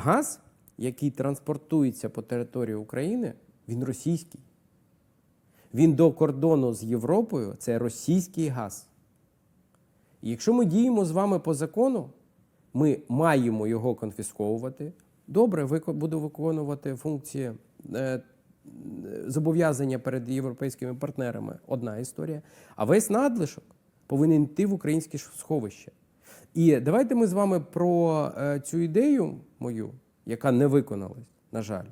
газ, який транспортується по території України, він російський. Він до кордону з Європою це російський газ. І якщо ми діємо з вами по закону, ми маємо його конфісковувати. Добре, буду виконувати функції е, зобов'язання перед європейськими партнерами одна історія. А весь надлишок повинен йти в українське сховище. І давайте ми з вами про е, цю ідею мою, яка не виконалась, на жаль,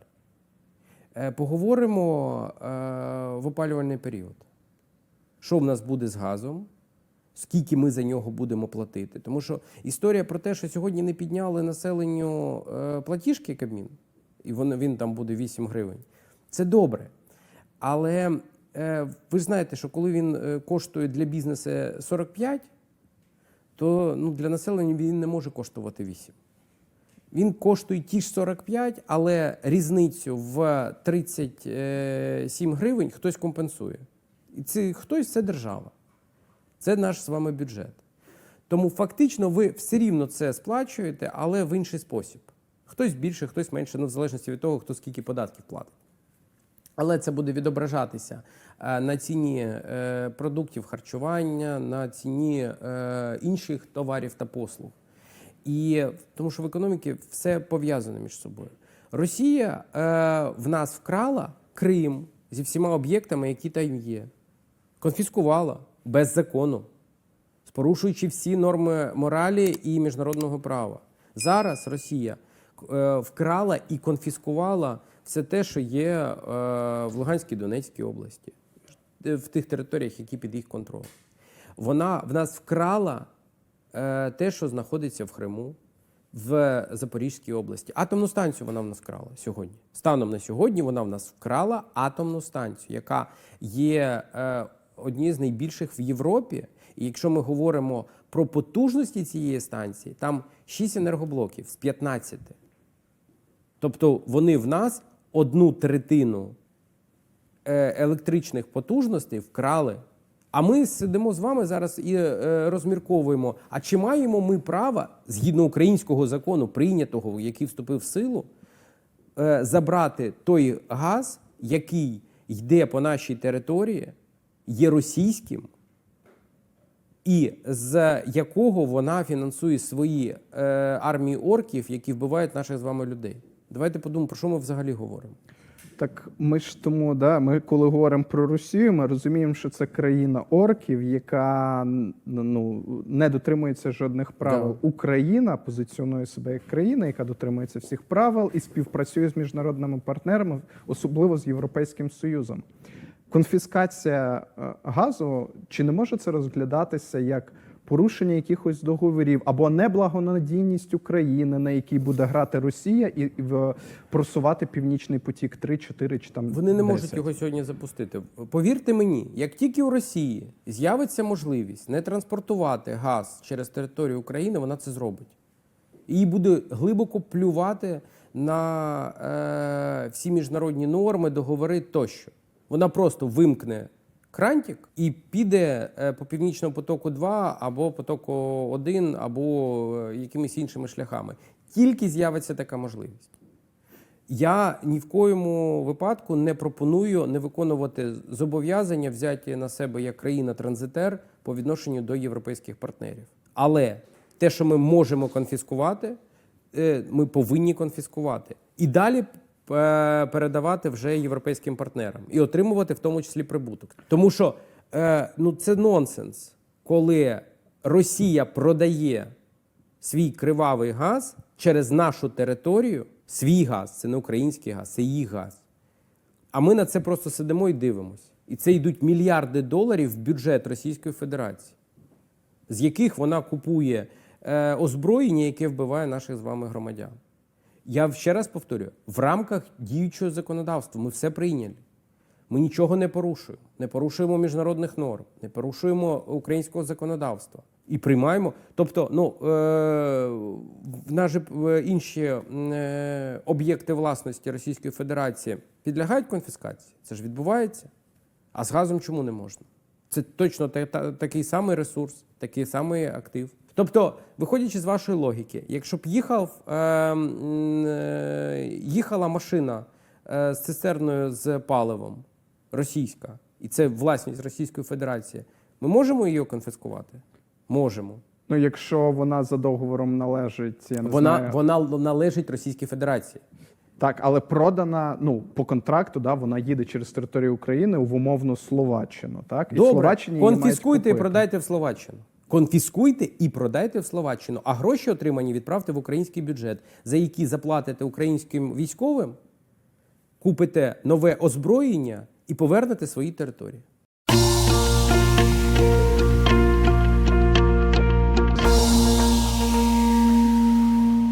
е, поговоримо е, в опалювальний період. Що в нас буде з газом? Скільки ми за нього будемо платити? Тому що історія про те, що сьогодні не підняли населенню платіжки Кабмін, і він, він там буде 8 гривень, це добре. Але ви ж знаєте, що коли він коштує для бізнесу 45, то ну, для населення він не може коштувати 8. Він коштує ті ж 45, але різницю в 37 гривень хтось компенсує. І це хтось це держава. Це наш з вами бюджет. Тому фактично ви все рівно це сплачуєте, але в інший спосіб. Хтось більше, хтось менше, ну, в залежності від того, хто скільки податків платить. Але це буде відображатися е, на ціні е, продуктів харчування, на ціні е, інших товарів та послуг. І тому що в економіці все пов'язано між собою. Росія в нас вкрала Крим зі всіма об'єктами, які там є, конфіскувала без закону, порушуючи всі норми моралі і міжнародного права. Зараз Росія вкрала і конфіскувала все те, що є е, в Луганській Донецькій області, в тих територіях, які під їх контролем. Вона в нас вкрала е, те, що знаходиться в Криму, в Запорізькій області. Атомну станцію вона в нас вкрала сьогодні. Станом на сьогодні вона в нас вкрала атомну станцію, яка є е, однією з найбільших в Європі. І якщо ми говоримо про потужності цієї станції, там 6 енергоблоків з 15. Тобто вони в нас одну третину е, електричних потужностей вкрали. А ми сидимо з вами зараз і е, розмірковуємо, а чи маємо ми право, згідно українського закону, прийнятого, який вступив в силу, е, забрати той газ, який йде по нашій території, є російським, і з якого вона фінансує свої армії орків, які вбивають наших з вами людей. Давайте подумаємо, про що ми взагалі говоримо. Так ми ж тому, да, ми коли говоримо про Росію, ми розуміємо, що це країна орків, яка ну, не дотримується жодних правил. Да. Україна позиціонує себе як країна, яка дотримується всіх правил і співпрацює з міжнародними партнерами, особливо з Європейським Союзом. Конфіскація е, газу чи не може це розглядатися як порушення якихось договорів або неблагонадійність України, на якій буде грати Росія, і, і в- просувати Північний потік 3, 4 чи там Вони не 10? можуть його сьогодні запустити. Повірте мені, як тільки у Росії з'явиться можливість не транспортувати газ через територію України, вона це зробить. І буде глибоко плювати на е, всі міжнародні норми, договори тощо. Вона просто вимкне крантик і піде е, по північному потоку 2 або потоку 1, або е, якимись іншими шляхами. Тільки з'явиться така можливість. Я ні в коєму випадку не пропоную не виконувати зобов'язання, взяті на себе як країна-транзитер по відношенню до європейських партнерів. Але те, що ми можемо конфіскувати, е, ми повинні конфіскувати. І далі передавати вже європейським партнерам і отримувати в тому числі прибуток. Тому що е, ну, це нонсенс, коли Росія продає свій кривавий газ через нашу територію, свій газ, це не український газ, це їх газ. А ми на це просто сидимо і дивимося. І це йдуть мільярди доларів в бюджет Російської Федерації, з яких вона купує е, озброєння, яке вбиває наших з вами громадян. Я ще раз повторюю: в рамках діючого законодавства ми все прийняли. Ми нічого не порушуємо, не порушуємо міжнародних норм, не порушуємо українського законодавства і приймаємо. Тобто, ну е, в нас же е, інші е, об'єкти власності Російської Федерації підлягають конфіскації. Це ж відбувається. А з газом чому не можна? Це точно та- та- такий самий ресурс, такий самий актив. Тобто, виходячи з вашої логіки, якщо б їхав, е, е, їхала машина е, з цистерною з паливом російська, і це власність Російської Федерації, ми можемо її конфіскувати? Можемо. Ну, якщо вона за договором належить, я не Вона, знаю. вона належить Російській Федерації. Так, але продана ну по контракту, да, вона їде через територію України в умовну Словаччину. Так і Добре, Словаччині її мають конфіскуйте і купити. продайте в Словаччину. Конфіскуйте і продайте в Словаччину, а гроші отримані відправте в український бюджет, за які заплатите українським військовим, купите нове озброєння і повернете свої території.